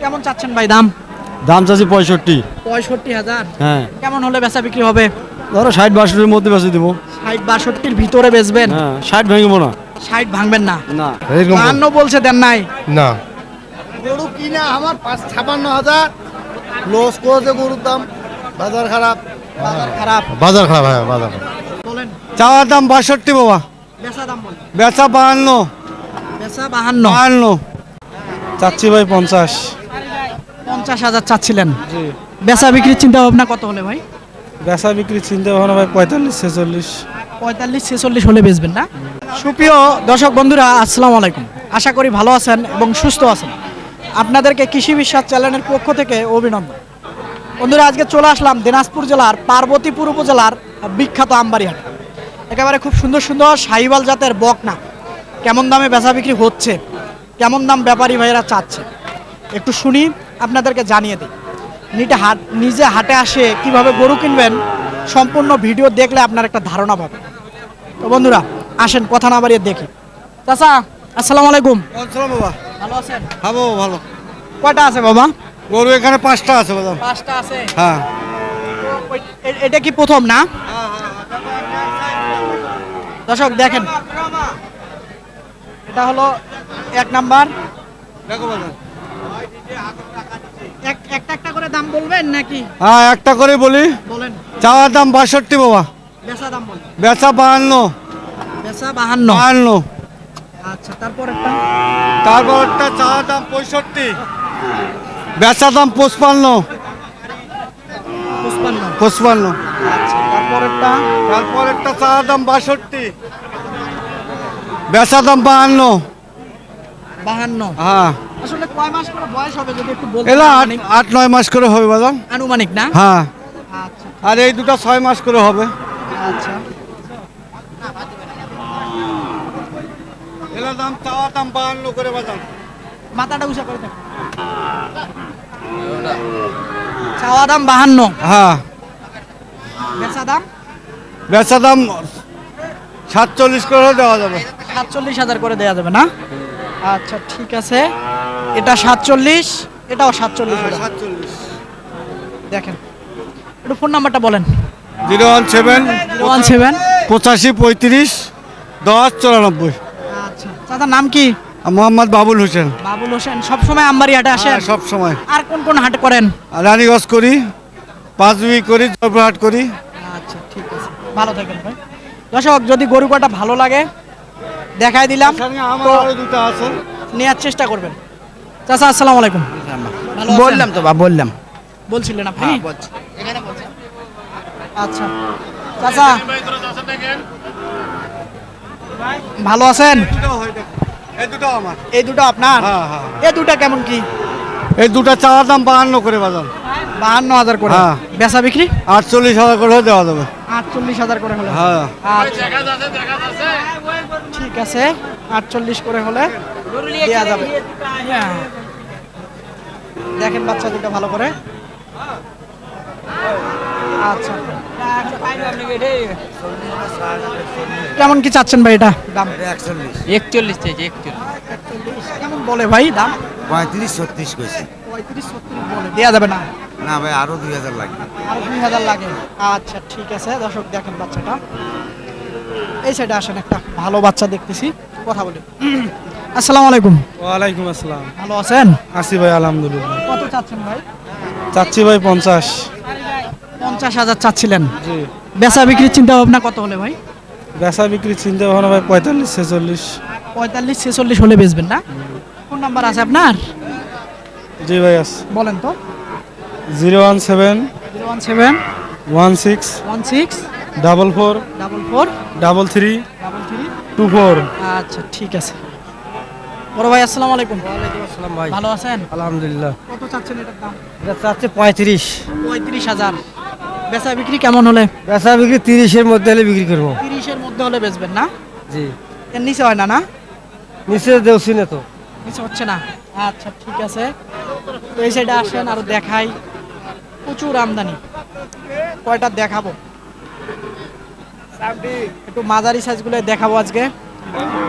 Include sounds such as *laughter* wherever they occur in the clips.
কেমন চাচ্ছেন ভাই দাম? দাম চাচ্ছি পঁয়ষট্টি। পঁয়ষট্টি হাজার। হ্যাঁ। কেমন হলে বেচা বিক্রি হবে? ধরো ষাট বাষট্টির মধ্যে বেঁচে দেবো। ষাট বাষট্টির ভিতরে বেচবেন? হ্যাঁ ষাট ভেঙবো না। ষাট ভাঙবেন না? না। বাহান্ন বলছে দেন নাই? না। গরু কিনা আমার পাঁচ ছাপান্ন হাজার। লস করেছে গরুর দাম। বাজার খারাপ। বাজার খারাপ। বাজার খারাপ হ্যাঁ বাজার খারাপ। বলেন। চাওয়ার দাম বাষট্টি বাবা। বেচা দাম বেচা বাহান্ন। বেচা বাহান্ন। বাহান্ন। চাচ্ছি ভাই পঞ্চাশ। পঞ্চাশ হাজার চাচ্ছিলেন। বেচা বিক্রির চিন্তা ভাবনা কত হলে ভাই? বেচা বিক্রি চিন্তা ভাবনা ভাই পঁয়তাল্লিশ ছেচল্লিশ। পঁয়তাল্লিশ ছেচল্লিশ হলে বেচবেন না? সুপ্রিয় দর্শক বন্ধুরা আসসালামু আলাইকুম। আশা করি ভালো আছেন এবং সুস্থ আছেন। আপনাদেরকে কৃষি বিশ্বাস চ্যানেলের পক্ষ থেকে অভিনন্দন। বন্ধুরা আজকে চলে আসলাম দিনাজপুর জেলার পার্বতীপুর উপজেলার বিখ্যাত আমবাড়িহাট একেবারে খুব সুন্দর সুন্দর সাহিবাল জাতের বকনা। কেমন দামে বেচা বিক্রি হচ্ছে? কেমন দাম ব্যাপারী ভাইয়েরা চাচ্ছে? একটু শুনি আপনাদেরকে জানিয়ে দিই। নিজে হাট নিজে হাটে আসে কীভাবে গরু কিনবেন সম্পূর্ণ ভিডিও দেখলে আপনার একটা ধারণা পাবে তো বন্ধুরা আসেন কথা না বাড়িয়ে দেখি। চাচা আসসালামু আলাইকুম। বাবা ভালো আছেন? হ্যাঁ বাবা ভালো। কয়টা আছে বাবা? গরু এখানে পাঁচটা আছে বাবা। পাঁচটা আছে? হ্যাঁ। এটা কি প্রথম না? দর্শক দেখেন। এটা হলো এক নাম্বার। একটা একটা করে দাম বলবেন নাকি? হ্যাঁ একটা করে বলি। বলেন। চাওয়ার দাম বাষট্টি বাবা। বেচা দাম বলেন। বেচা বাহান্ন। বেচা বাহান্ন। বাহান্ন। আচ্ছা তারপর একটা? তারপর একটা চাওয়ার দাম পঁয়ষট্টি। বেচা দাম পঁচপান্ন। পঁচপান্ন। পঁচপান্ন। তারপর একটা তারপর একটা চাওয়ার দাম বাষট্টি। বেচা দাম বাহান্ন। বাহান্ন। হ্যাঁ। আসলে কয় মাস করে বয়স হবে যদি একটু বলতেন এলা আট আট নয় মাস করে হবে বাদাম আনুমানিক না? হ্যাঁ। আচ্ছা। আর এই দুটো ছয় মাস করে হবে। আচ্ছা। এলা দাম চাওয়া দাম বাহান্ন করে বাদাম মাথাটা উঁচা করে দেখ। চাওয়া দাম বাহান্ন। হ্যাঁ। বেচা দাম? বেচা দাম সাতচল্লিশ করে দেওয়া যাবে। সাতচল্লিশ হাজার করে দেওয়া যাবে না? আচ্ছা ঠিক আছে। এটা সাতচল্লিশ এটাও সাতচল্লিশ সাতচল্লিশ। দেখেন একটু ফোন নাম্বারটা বলেন। Zero one seven one seven. পঁচাশি পঁয়ত্রিশ দশ চুরানব্বই। আচ্ছা দাদার নাম কি? মোহাম্মদ বাবুল হোসেন। বাবুল হোসেন সবসময় আমবাড়ি হাটে আসেন? হ্যাঁ, সব সময় আর কোন কোন হাট করেন? রানীগঞ্জ করি পাঁচবি করি জয়পুরহাট করি। আচ্ছা ঠিক আছে। ভালো থাকেন ভাই। দর্শক যদি গরু কটা ভালো লাগে দেখাই দিলাম। আমার তো আরও দুটো আছে। নেওয়ার চেষ্টা করবেন। চাচা আসসালামু আলাইকুম। বললাম তো বা বললাম। বলছিলেন আপনি? আচ্ছা। চাচা। ভালো আছেন? হয়। এই দুটো আমার। এই দুটো আপনার? হ্যাঁ, হ্যাঁ। এই দুটো কেমন কি? এই দুটা চাওয়ার দাম বাহান্ন করে বাজার বাহান্ন হাজার করে। হ্যাঁ। বেচা বিক্রি? আটচল্লিশ হাজার করে দেওয়া যাবে। আটচল্লিশ হাজার করে হলে। হ্যাঁ। আচ্ছা। ঠিক আছে আটচল্লিশ করে হলে দেওয়া যাবে। হ্যাঁ। দেখেন বাচ্চা দুটো ভালো করে। আচ্ছা। কেমন কি চাচ্ছেন ভাই এটা? দাম? একচল্লিশ চাইছে একচল্লিশ। কেমন বলে ভাই দাম? পঁয়ত্রিশ ছত্রিশ কইছে। পঁয়ত্রিশ ছত্রিশ বলে। দেওয়া যাবে না? না ভাই আরও দুই হাজার লাগবে। আরও দুই হাজার লাগে। আচ্ছা ঠিক আছে। দর্শক দেখেন বাচ্চাটা। এই সাইডে আসেন একটা। ভালো বাচ্চা দেখতেছি। কথা বলি। *clears throat* আসসালামু আলাইকুম। ওয়ালাইকুম আসসালাম। ভালো আছেন? আসি ভাই আলহামদুলিল্লাহ। কত চাচ্ছেন ভাই? চাচ্ছি ভাই পঞ্চাশ। পঞ্চাশ হাজার চাচ্ছিলেন। জি। বেচা বিক্রির চিন্তা ভাবনা কত হলে ভাই? বেচা বিক্রির চিন্তা ভাবনা ভাই পঁয়তাল্লিশ ছেচল্লিশ। পঁয়তাল্লিশ ছেচল্লিশ হলে বেচবেন না? কোন নাম্বার আছে আপনার? জি ভাই আস বলেন তো। Zero one seven zero one seven one six one six double four double four double three double three two four. আচ্ছা ঠিক আছে। বড় ভাই আসসালামু আলাইকুম। আসসালাম ভাই। ভালো আছেন? আলহামদুলিল্লাহ। কত চাচ্ছেন এটার দাম? এটা চাচ্ছে পঁয়ত্রিশ। পঁয়ত্রিশ হাজার। বেচা বিক্রি কেমন হলে? বেচা বিক্রি তিরিশের মধ্যে হলে বিক্রি করব। তিরিশের মধ্যে হলে বেচবেন না? জি। এর নিচে হয় না না? নিচে দেওছি না তো। নিচে হচ্ছে না? আচ্ছা ঠিক আছে। তো এই সাইডে আসেন আর দেখাই। প্রচুর আমদানি। কয়টা দেখাবো? একটু মাঝারি সাইজগুলো দেখাবো আজকে।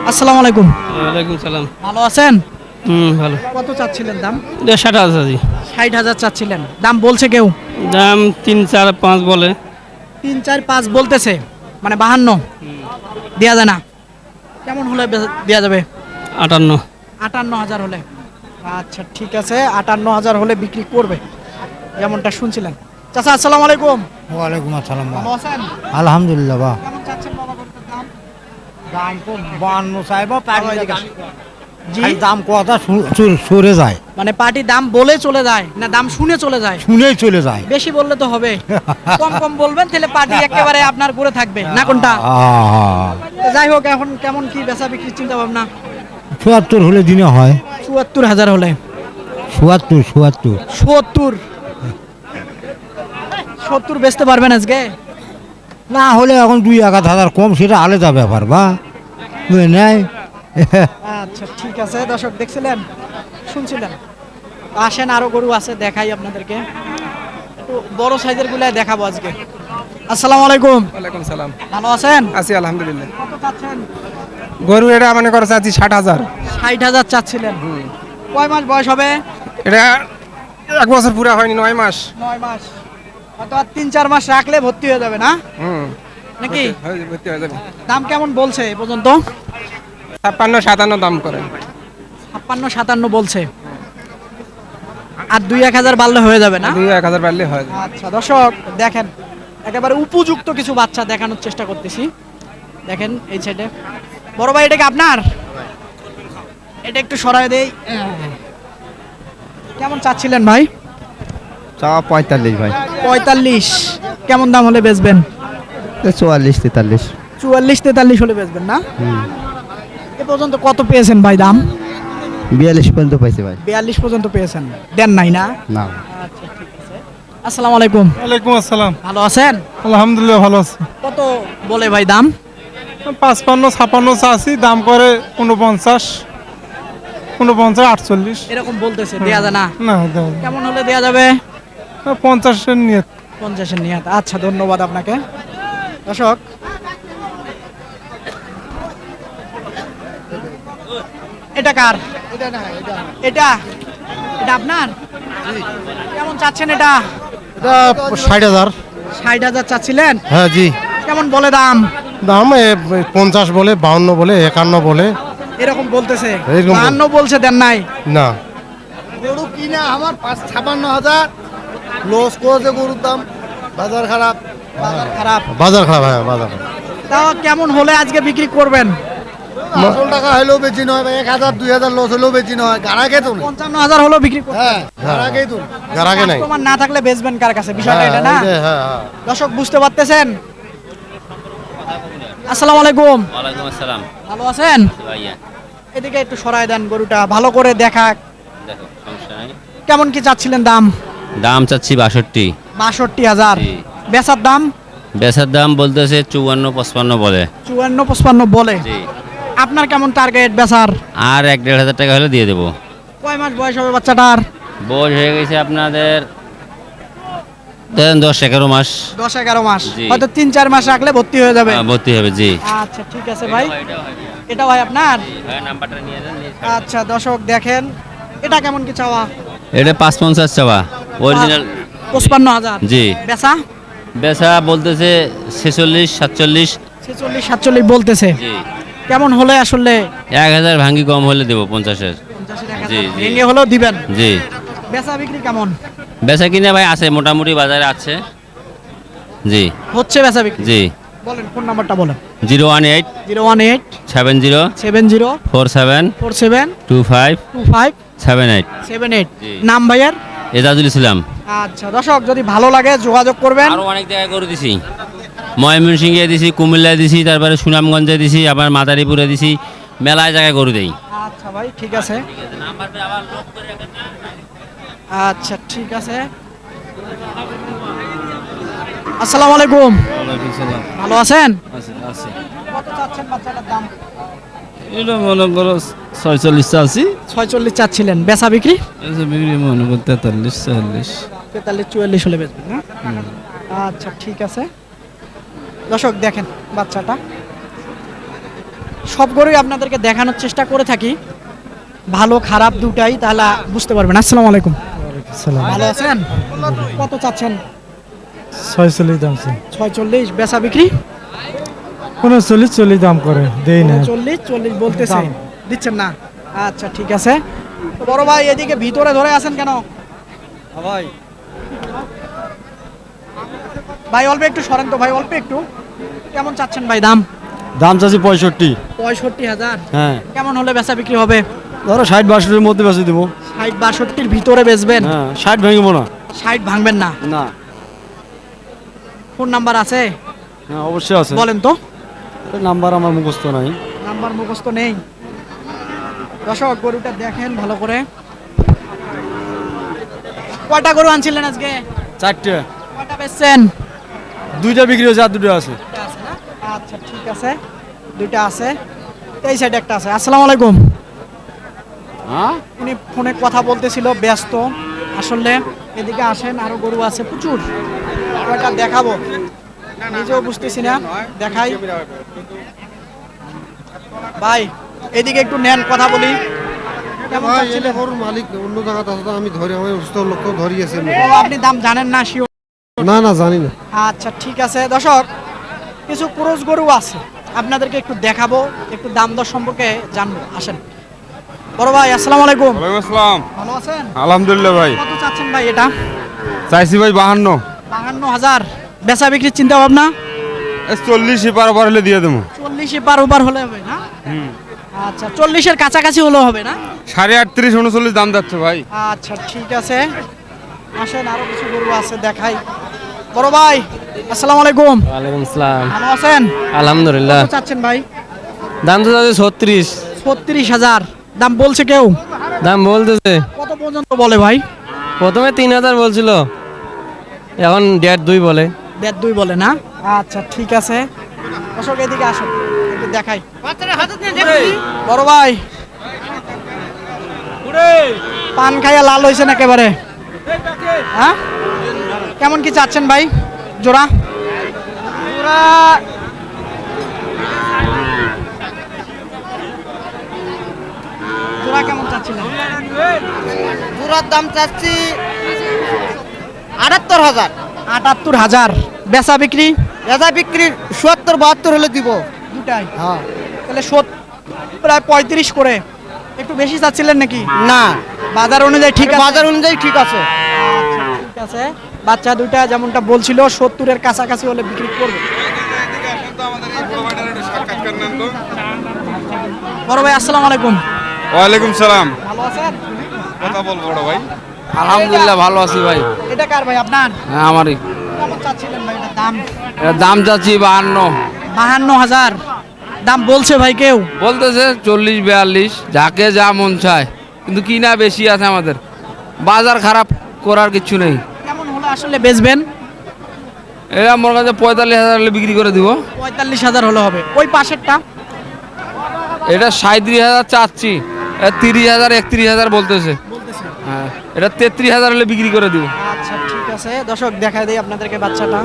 আসসালামু আলাইকুম। ওয়ালাইকুম সালাম। ভালো আছেন? হুম ভালো। কত চাচ্ছিলেন দাম? ষাট হাজার ষাট হাজার চাচ্ছিলেন। দাম বলছে কেউ? দাম তিন চার পাঁচ বলে। তিন চার পাঁচ বলতেছে মানে বাহান্ন। দেওয়া যায় না। কেমন হলে দেওয়া যাবে? আটান্ন। আটান্ন হাজার হলে। আচ্ছা ঠিক আছে। আটান্ন হাজার হলে বিক্রি করবে। যেমনটা শুনছিলেন। চাচা আসসালামু আলাইকুম। ওয়ালাইকুম আসসালাম আলহামদুলিল্লাহ বা দাম? দাম তো বান্ন চাইব দাম কথা সরে যায়। মানে পার্টি দাম বলে চলে যায় না দাম শুনে চলে যায়? শুনেই চলে যায়। বেশি বললে তো হবে। কম কম বলবেন তাহলে পার্টি একেবারে আপনার করে থাকবে। না কোনটা? যাই হোক এখন কেমন কি বেচা বিক্রির চিন্তা ভাবনা? চুয়াত্তর হলে দিনে হয়। চুয়াত্তর হাজার হলে। চুয়াত্তর চুয়াত্তর। সত্তর? সত্তর বেচতে পারবেন আজকে? না হলে এখন দুই এক হাজার কম সেটা আলাদা ব্যাপার বা। নেয় আচ্ছা ঠিক আছে। দর্শক দেখছিলেন? শুনছিলেন? আসেন আরও গরু আছে দেখাই আপনাদেরকে। একটু বড় সাইজের গুলাই দেখাবো আজকে। আসসালামু আলাইকুম। ওয়ালাইকুম সালাম। ভালো আছেন? আছি আলহামদুলিল্লাহ। কত চাচ্ছেন? গরু এটা মানে করে চাচ্ছি ষাট হাজার। ষাট হাজার চাচ্ছিলেন। কয় মাস বয়স হবে? এটা এক বছর পুরা হয়নি নয় মাস। নয় মাস। হয়তো আর তিন চার মাস রাখলে ভর্তি হয়ে যাবে না? হুম। নাকি? হয়ে ভর্তি হয়ে যাবে। দাম কেমন বলছে এ পর্যন্ত? ছাপ্পান্ন সাতান্ন দাম করে। ছাপ্পান্ন সাতান্ন বলছে। আর দুই এক হাজার বাড়লে হয়ে যাবে না? দুই এক হাজার পারলে হয় আচ্ছা দর্শক দেখেন একেবারে উপযুক্ত কিছু বাচ্চা দেখানোর চেষ্টা করতেছি। দেখেন এই সাইডে বড় ভাই এটা কি আপনার? এটা একটু সরাই দেই। কেমন চাচ্ছিলেন ভাই? চা পঁয়তাল্লিশ ভাই। পঁয়তাল্লিশ। কেমন দাম হলে বেচবেন? চুয়াল্লিশ তেতাল্লিশ। চুয়াল্লিশ তেতাল্লিশ হলে বেচবেন না? এ পর্যন্ত কত পেয়েছেন ভাই দাম? বিয়াল্লিশ পর্যন্ত পাইছে ভাই। বিয়াল্লিশ পর্যন্ত পেয়েছেন। দেন নাই না? না। আচ্ছা ঠিক আছে। আসসালামু আলাইকুম। ওয়ালাইকুম আসসালাম। ভালো আছেন? আলহামদুলিল্লাহ ভালো আছি। কত বলে ভাই দাম? পাঁচপান্ন ছাপান্ন চাষি দাম করে উনপঞ্চাশ উনপঞ্চাশ আটচল্লিশ। এরকম বলতেছে দেয়া যায় না? না কেমন হলে দেয়া যাবে। পঞ্চাশের নিয়ে পঞ্চাশের নিহাত আচ্ছা ধন্যবাদ আপনাকে। দর্শক এটা কার? এটা এটা আপনার? কেমন চাচ্ছেন এটা? এটা ষাট হাজার। ষাট হাজার চাচ্ছিলেন? হ্যাঁ জি। কেমন বলে দাম? দাম পঞ্চাশ বলে বাউন্ন বলে একান্ন বলে। এরকম বলতেছে। বাহান্ন বলছে দেন নাই। না। গরু কিনা আমার পাঁচ ছাপান্ন হাজার। লস করেছে গরুর দাম। বাজার খারাপ। বাজার খারাপ। বাজার খারাপ হ্যাঁ বাজার খারাপ। তাও কেমন হলে আজকে বিক্রি করবেন? আসল টাকা হলেও বেশি নয় এক হাজার দুই হাজার লস হলেও বেশি নয়। গাড়াকে তো পঞ্চান্ন হাজার হলেও বিক্রি হ্যাঁ গাড়াকেই তো নেই। নাই। কাস্টমার না থাকলে বেচবেন কার কাছে? বিষয়টা এটা না? হ্যাঁ, হ্যাঁ দর্শক বুঝতে পারতেছেন? আসসালামু আলাইকুম। ওয়ালাইকুম আসসালাম। ভালো আছেন? ভাইয়া। এদিকে একটু সরাই দেন গরুটা ভালো করে দেখা দেখো সমস্যা নাই। কেমন কি চাচ্ছিলেন দাম? দাম চাচ্ছি বাষট্টি। বাষট্টি হাজার। বেচার দাম? বেচার দাম বলতেছে চুয়ান্ন পঁচপান্ন বলে। চুয়ান্ন পঁচপান্ন বলে। জি। আপনার কেমন টার্গেট বেচার? আর এক দেড় হাজার টাকা হলে দিয়ে দেবো। কয় মাস বয়স হবে বাচ্চাটার? বয়স হয়ে গেছে আপনাদের ধরেন দশ এগারো মাস। দশ এগারো মাস। হয়তো তিন চার মাস রাখলে ভর্তি হয়ে যাবে। আহ, ভর্তি হবে জি। আচ্ছা ঠিক আছে ভাই। এটা ভাই আপনার? নাম্বারটা নিয়ে যান আচ্ছা দর্শক দেখেন। এটা কেমন কি চাওয়া? এটা পাঁচ পঞ্চাশ চাওয়া। অরিজিনাল পঁচপান্ন হাজার। জি। বেচা? বেচা বলতেছে ছেচল্লিশ সাতচল্লিশ। ছেচল্লিশ সাতচল্লিশ বলতেছে। জি। কেমন হলে আসলে? এক হাজার ভাঙ্গি কম হলে দেবো পঞ্চাশের। জি, জি। ভেঙে হলেও দিবেন? জি। বেচা বিক্রি কেমন? বেচা কিনা ভাই আছে মোটামুটি বাজারে আছে। জি। হচ্ছে বেচা বিক্রি? জি। বলেন ফোন নাম্বারটা বলেন। Zero one eight zero one eight seven zero seven zero four seven four seven two five two five seven eight. Seven eight. নাম ভাইয়ার? এজাজুল ইসলাম। আচ্ছা দর্শক যদি ভালো লাগে যোগাযোগ করবেন। অনেক জায়গায় করে দিছি। ময়মনসিংহে দিছি কুমিল্লায় দিছি তারপরে সুনামগঞ্জে দিছি আবার মাদারীপুরে দিছি মেলায় জায়গায় গরু দেই। আচ্ছা ভাই ঠিক আছে। আচ্ছা ঠিক আছে। আসসালামু আলাইকুম। ভালো আছেন? কত চাচ্ছেন বাচ্চাটার দাম? এটা মনে করো ছয়চল্লিশ আছি ছয়চল্লিশ চাচ্ছিলেন। বেচা বিক্রি? বিক্রি মনে করো তেতাল্লিশ চল্লিশ তেতাল্লিশ চুয়াল্লিশ হলে বেচবেন না আচ্ছা ঠিক আছে। দর্শক দেখেন বাচ্চাটা। সব গরুই আপনাদেরকে দেখানোর চেষ্টা করে থাকি। ভালো খারাপ দুটাই তাহলে বুঝতে পারবেন। আসসালামু আলাইকুম। ভালো আছেন? কত চাচ্ছেন? ছয়চল্লিশ দাম ছয়চল্লিশ বেচা বিক্রি? কোনো চল্লিশ চল্লিশ দাম করে দেই না চল্লিশ চল্লিশ বলতেছে। দিচ্ছেন না? আচ্ছা ঠিক আছে। বড় ভাই এদিকে ভিতরে ধরে আছেন কেন? ভাই। ভাই অল্প একটু সরেন তো ভাই অল্প একটু। কেমন চাচ্ছেন ভাই দাম? দাম চাচ্ছি পঁয়ষট্টি। পঁয়ষট্টি হাজার। হ্যাঁ। কেমন হলে বেচা বিক্রি হবে? ধরো ষাট বাষট্টির মধ্যে বেঁচে দেবো। ষাট বাষট্টির ভিতরে বেচবেন? হ্যাঁ ষাট ভেঙবো না। ষাট ভাঙবেন না? না। ফোন নাম্বার আছে? হ্যাঁ অবশ্যই আছে। বলেন তো। নাম্বার আমার মুখস্থ নাই। নাম্বার মুখস্থ নেই। দর্শক গরুটা দেখেন ভালো করে। কয়টা গরু আনছিলেন আজকে? চারটে। কয়টা বেচছেন? দুইটা বিক্রি হয়েছে আর দুটো আছে? আচ্ছা ঠিক আছে। দুইটা আছে। এই সাইডে একটা আছে। আসসালামু আলাইকুম। হ্যাঁ? উনি ফোনে কথা বলতেছিল ব্যস্ত। আসলে এদিকে আসেন আরও গরু আছে প্রচুর। দেখাবো। নিজেও বুঝতেছি না। দেখাই। ভাই এদিকে একটু নেন কথা বলি। গরুর মালিক অন্য জায়গাতে আছে আমি ধরি ধরিয়েছি। আপনি দাম জানেন না শিও না না জানি না। আচ্ছা ঠিক আছে। দর্শক কিছু পুরুষ গরু আছে। আপনাদেরকে একটু দেখাবো একটু দাম দর সম্পর্কে জানব। আসেন। বড় ভাই আসসালামু আলাইকুম। আসসালাম। ভালো আছেন? আলহামদুলিল্লাহ ভাই। কত চাচ্ছেন ভাই এটা? চাইছি ভাই বাহান্ন। বাহান্ন হাজার। বেচা বিক্রির চিন্তা ভাবনা? চল্লিশ পার ওপার হলে দিয়ে দেবো। চল্লিশে পার ওপার হলে হবে না? আচ্ছা চল্লিশের কাছাকাছি হলেও হবে না? সাড়ে আটত্রিশ উনচল্লিশ দাম যাচ্ছে ভাই। আচ্ছা ঠিক আছে। আসেন আরও কিছু গরু আছে দেখাই। বড় ভাই আসসালামু আলাইকুম। ওয়ালাইকুম আসসালাম ভালো আছেন? আলহামদুলিল্লাহ। কত চাচ্ছেন ভাই? দাম তো যাচ্ছে ছত্রিশ। ছত্রিশ হাজার। দাম বলছে কেউ? দাম বলতেছে। কত পর্যন্ত বলে ভাই? প্রথমে তিন হাজার বলছিল। এখন দেড় দুই বলে। দেড় দুই বলে না? আচ্ছা ঠিক আছে। অশোক এদিকে আসো একটু দেখাই। বড় ভাই। পান খাইয়া লাল হয়েছেন একেবারে। হ্যাঁ? কেমন কি চাচ্ছেন ভাই? জোড়া? জোড়া কেমন চাচ্ছিলেন? জোড়ার দাম চাচ্ছি আটাত্তর হাজার। আটাত্তর হাজার। বেচা বিক্রি? বেচা বিক্রি সত্তর বাহাত্তর হলে দিব। দুটাই? হ্যাঁ। তাহলে সত প্রায় পঁয়ত্রিশ করে। একটু বেশি চাচ্ছিলেন নাকি? না। বাজার অনুযায়ী ঠিক বাজার অনুযায়ী ঠিক আছে। ঠিক আছে। বাচ্চা দুইটা যেমনটা বলছিল সত্তরের কাছাকাছি হলে বিক্রি করবে। বড় ভাই আসসালামু আলাইকুম। ওয়ালাইকুম সালাম। ভালো আছেন? কথা বল বড় ভাই। আলহামদুলিল্লাহ ভালো আছি ভাই। এটা কার ভাই আপনার? হ্যাঁ আমারই। কেমন চাচ্ছিলেন ভাই দাম? এর দাম চাচ্ছি বাহান্ন। বাহান্ন হাজার। দাম বলছে ভাই কেউ? বলতেছে চল্লিশ বিয়াল্লিশ যাকে যা মন চায়। কিন্তু কিনা বেশি আছে আমাদের। বাজার খারাপ করার কিছু নেই। আসলে বেচবেন? এরা মনে কাছে পঁয়তাল্লিশ হাজার হলে বিক্রি করে দিব। পঁয়তাল্লিশ হাজার হলে হবে। ওই পাশেরটা? এটা সাঁত্রিশ হাজার চাচ্ছি। তিরিশ হাজার একত্রিশ হাজার বলতেছে। হ্যাঁ এটা তেত্রিশ হাজার হলে বিক্রি করে দিব। আচ্ছা ঠিক আছে। দর্শক দেখাই দেই আপনাদেরকে বাচ্চাটা।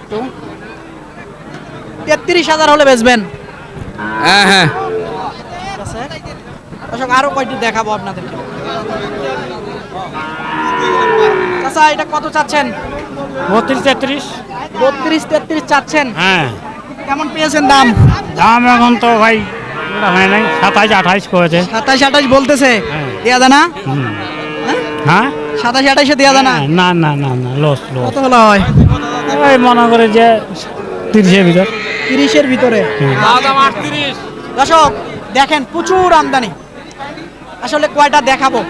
একটু। তেত্রিশ হাজার হলে বেচবেন। হ্যাঁ হ্যাঁ। দর্শক আরও কয়টি দেখাবো আপনাদেরকে। আচ্ছা এটা কত চাচ্ছেন? বত্রিশ তেত্রিশ। বত্রিশ তেত্রিশ চাচ্ছেন। হ্যাঁ। কেমন পেয়েছেন দাম? দাম এখন তো ভাই হয় নাই সাতাইশ আঠাইশ করেছে। সাতাশ আঠাশ বলতেছে। দেয়া যায় না? হ্যাঁ? সাতাশ আঠাশে দেয়া যায় না? না না না না লস লস কত হলো হয়? ওই মনে করে যে তিরিশের ভিতর। তিরিশের ভিতরে। দর্শক দেখেন প্রচুর আমদানি। আসলে কয়টা দেখাবো?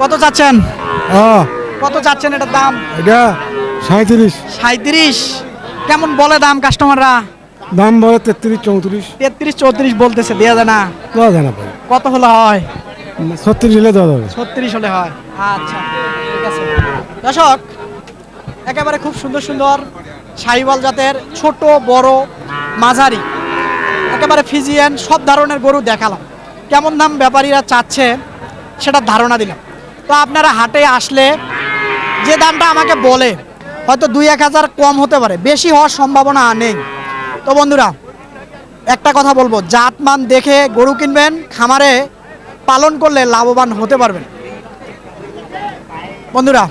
কত চাচ্ছেন কত চাচ্ছেন এটার দাম? এটা সাঁত্রিশ সাঁত্রিশ কেমন বলে দাম কাস্টমাররা দাম বলে তেত্রিশ চৌত্রিশ। তেত্রিশ চৌত্রিশ বলতেছে দেওয়া যায় না। দেওয়া যায় না কত হলে হয়? ছত্রিশ হলে দেওয়া যাবে। ছত্রিশ হলে হয়। আচ্ছা ঠিক আছে। দর্শক একেবারে খুব সুন্দর সুন্দর সাহিওয়াল জাতের ছোট বড় মাঝারি একেবারে ফিজিয়ান সব ধরনের গরু দেখালাম। কেমন দাম ব্যাপারীরা চাচ্ছে? সেটা ধারণা দিলাম। তো আপনারা হাটে আসলে যে দামটা আমাকে বলে, হয়তো দুই এক হাজার কম হতে পারে, বেশি হওয়ার সম্ভাবনা নেই। তো বন্ধুরা, একটা কথা বলব, জাতমান দেখে গরু কিনবেন, খামারে পালন করলে লাভবান হতে পারবেন। বন্ধুরা,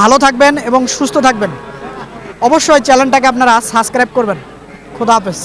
ভালো থাকবেন এবং সুস্থ থাকবেন। অবশ্যই চ্যানেলটাকে আপনারা সাবস্ক্রাইব করবেন। খোদা হাফেজ।